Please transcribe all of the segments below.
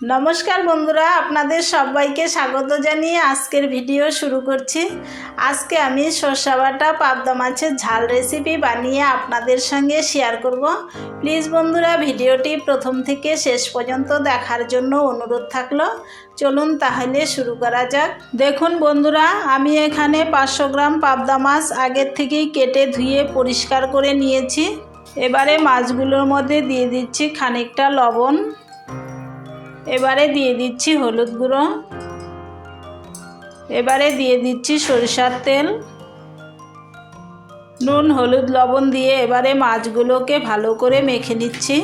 নমস্কার বন্ধুরা, আপনাদের সবাইকে স্বাগত জানিয়ে আজকের ভিডিও শুরু করছি। আজকে আমি সর্ষা বাটা পাবদা মাছের ঝাল রেসিপি বানিয়ে আপনাদের সঙ্গে শেয়ার করব। প্লিজ বন্ধুরা, ভিডিওটি প্রথম থেকে শেষ পর্যন্ত দেখার জন্য অনুরোধ থাকল। চলুন তাহলে শুরু করা যাক। দেখুন বন্ধুরা, আমি এখানে পাঁচশো গ্রাম পাবদা মাছ আগের থেকেই কেটে ধুয়ে পরিষ্কার করে নিয়েছি। এবারে মাছগুলোর মধ্যে দিয়ে দিচ্ছি খানিকটা লবণ। এবারে দিয়ে দিচ্ছি হলুদ গুঁড়ো। এবারে দিয়ে দিচ্ছি সরিষার তেল। নুন, হলুদ, লবণ দিয়ে এবারে মাছগুলোকে ভালো করে মেখে নিচ্ছি।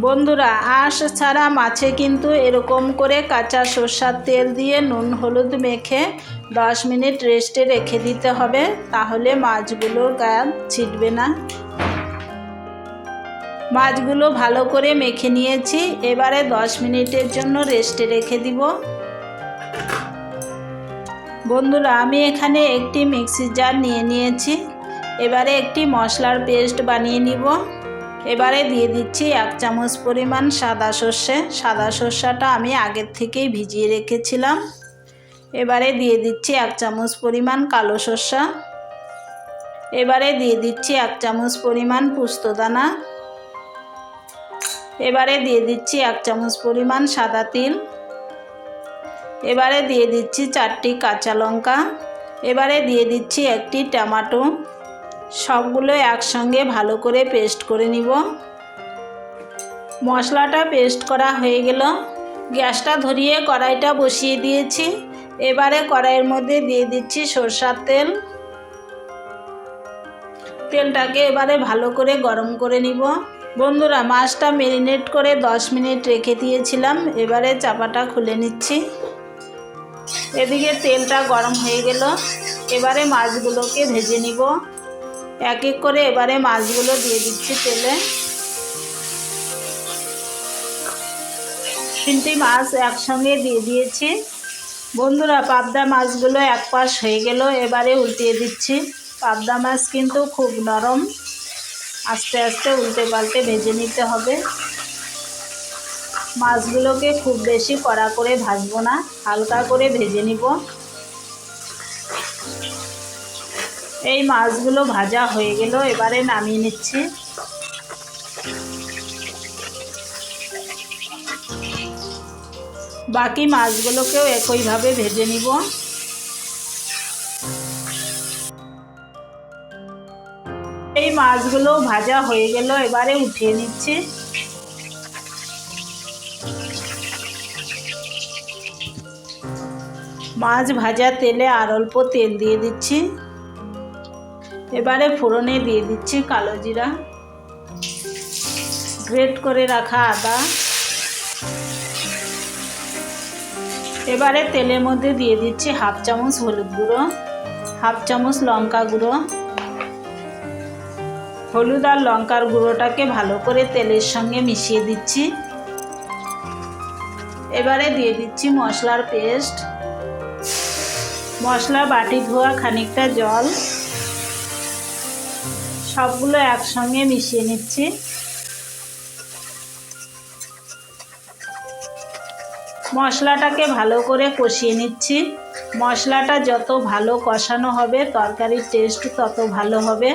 বন্ধুরা, আঁশ ছাড়া মাছে কিন্তু এরকম করে কাঁচা সর্ষার তেল দিয়ে নুন, হলুদ মেখে দশ মিনিট রেস্টে রেখে দিতে হবে, তাহলে মাছগুলোর গায়ে ছিটবে না। মাছগুলো ভালো করে মেখে নিয়েছি। এবারে দশ মিনিটের জন্য রেস্টে রেখে দিব। বন্ধুরা, আমি এখানে একটি মিক্সি জার নিয়ে নিয়েছি। এবারে একটি মশলার পেস্ট বানিয়ে নিব। এবারে দিয়ে দিচ্ছি এক চামচ পরিমাণ সাদা সর্ষে। সাদা সর্ষাটা আমি আগের থেকেই ভিজিয়ে রেখেছিলাম। এবারে দিয়ে দিচ্ছি এক চামচ পরিমাণ কালো সর্ষা। এবারে দিয়ে দিচ্ছি এক চামচ পরিমাণ পুস্তদানা এবারে দিয়ে দিচ্ছি এক চামচ পরিমাণ সাদা তিল। এবারে দিয়ে দিচ্ছি চারটি কাঁচা লঙ্কা। এবারে দিয়ে দিচ্ছি একটি টমাটো। সবগুলো একসঙ্গে ভালো করে পেস্ট করে নিব। মশলাটা পেস্ট করা হয়ে গেল। গ্যাসটা ধরিয়ে কড়াইটা বসিয়ে দিয়েছি। এবারে কড়াইয়ের মধ্যে দিয়ে দিচ্ছি সরষার তেল। তেলটাকে এবারে ভালো করে গরম করে নিব। বন্ধুরা, মাছটা মেরিনেট করে 10 মিনিট রেখে দিয়েছিলাম। এবারে চাপাটা খুলে নিচ্ছি। এদিকে তেলটা গরম হয়ে গেল। এবারে মাছগুলোকে ভেজে নিব। এক এক করে এবারে মাছগুলো দিয়ে দিচ্ছি তেলে। তিনটি মাছ একসঙ্গে দিয়ে দিয়েছি। বন্ধুরা, পাবদা মাছগুলো এক পাশ হয়ে গেল। এবারে উল্টিয়ে দিচ্ছি। পাবদা মাছ কিন্তু খুব নরম। আস্তে আস্তে উল্টে পাল্টে ভেজে নিতে হবে। মাছগুলোকে খুব বেশি কড়া করে ভাজবো না, হালকা করে ভেজে নিব। এই মাছগুলো ভাজা হয়ে গেল, এবারে নামিয়ে নিচ্ছি। বাকি মাছগুলোকেও একইভাবে ভেজে নিব। মাছগুলো ভাজা হয়ে গেল, এবারে উঠিয়ে নিচ্ছি। মাছ ভাজা তেলে আর অল্প তেল দিয়ে দিচ্ছি। এবারে ফোড়নে দিয়ে দিচ্ছি কালো জিরা। গ্রেট করে রাখা আদা। এবারে তেলের মধ্যে দিয়ে দিচ্ছি হাফ চামচ হলুদ গুঁড়ো, হাফ চামচ লঙ্কা গুঁড়ো। হলুদ আর লঙ্কার গুঁড়োটাকে ভালো করে তেলের সঙ্গে মিশিয়ে দিচ্ছি। এবারে দিয়ে দিচ্ছি মশলার পেস্ট। মশলা বাটি ধোয়া খানিকটা জল। সবগুলো একসঙ্গে মিশিয়ে নিচ্ছি। মশলাটাকে ভালো করে কষিয়ে নিচ্ছি। মশলাটা যত ভালো কষানো হবে, তরকারির টেস্ট তত ভালো হবে।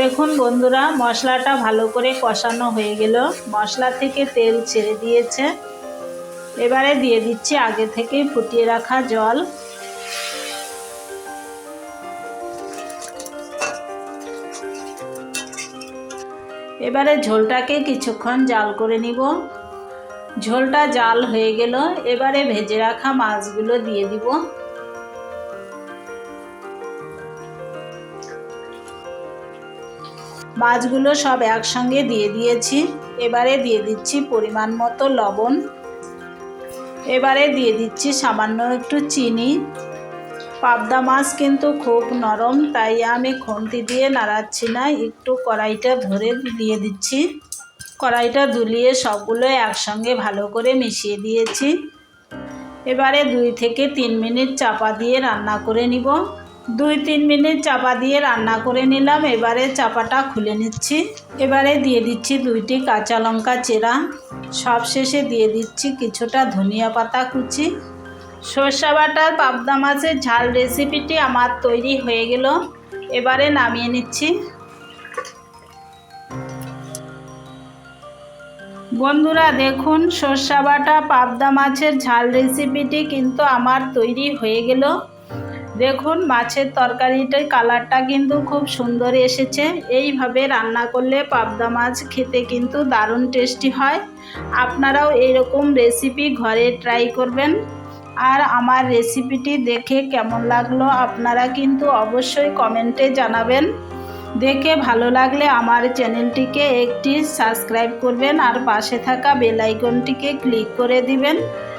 দেখুন বন্ধুরা, মশলাটা ভালো করে কষানো হয়ে গেল। মশলা থেকে তেল ছেড়ে দিয়েছে। এবারে দিয়ে দিচ্ছি আগে থেকেই ফুটিয়ে রাখা জল। এবারে ঝোলটাকে কিছুক্ষণ জাল করে নিব। ঝোলটা জাল হয়ে গেল। এবারে ভেজে রাখা মাছগুলো দিয়ে দিব। মাছগুলো সব একসঙ্গে দিয়ে দিয়েছি। এবারে দিয়ে দিচ্ছি পরিমাণ মতো লবণ। এবারে দিয়ে দিচ্ছি সামান্য একটু চিনি। পাবদা মাছ কিন্তু খুব নরম, তাই আমি খুন্তি দিয়ে নাড়াচ্ছি না, একটু কড়াইটা ধরে দিয়ে দিচ্ছি। কড়াইটা দুলিয়ে সবগুলো একসঙ্গে ভালো করে মিশিয়ে দিয়েছি। এবারে দুই থেকে তিন মিনিট চাপা দিয়ে রান্না করে নিব। দুই তিন মিনিট চাপা দিয়ে রান্না করে নিলাম। এবারে চাপাটা খুলে নিচ্ছি। এবারে দিয়ে দিচ্ছি দুইটি কাঁচা লঙ্কা চেরা। সব শেষে দিয়ে দিচ্ছি কিছুটা ধনিয়া পাতা কুচি। সর্ষা বাটার পাবদা মাছের ঝাল রেসিপিটি আমার তৈরি হয়ে গেল। এবারে নামিয়ে নিচ্ছি। বন্ধুরা, দেখুন, সর্ষা বাটা পাবদা মাছের ঝাল রেসিপিটি কিন্তু আমার তৈরি হয়ে গেল। দেখুন, মাছের তরকারিটার কালারটা কিন্তু খুব সুন্দর এসেছে। এইভাবে রান্না করলে পাবদা মাছ খেতে কিন্তু দারুণ টেস্টি হয়। আপনারাও এইরকম রেসিপি ঘরে ট্রাই করবেন। আর আমার রেসিপিটি দেখে কেমন লাগল আপনারা কিন্তু অবশ্যই কমেন্টে জানাবেন। দেখে ভালো লাগলে আমার চ্যানেলটিকে একটি সাবস্ক্রাইব করবেন আর পাশে থাকা বেল আইকনটিকে ক্লিক করে দিবেন।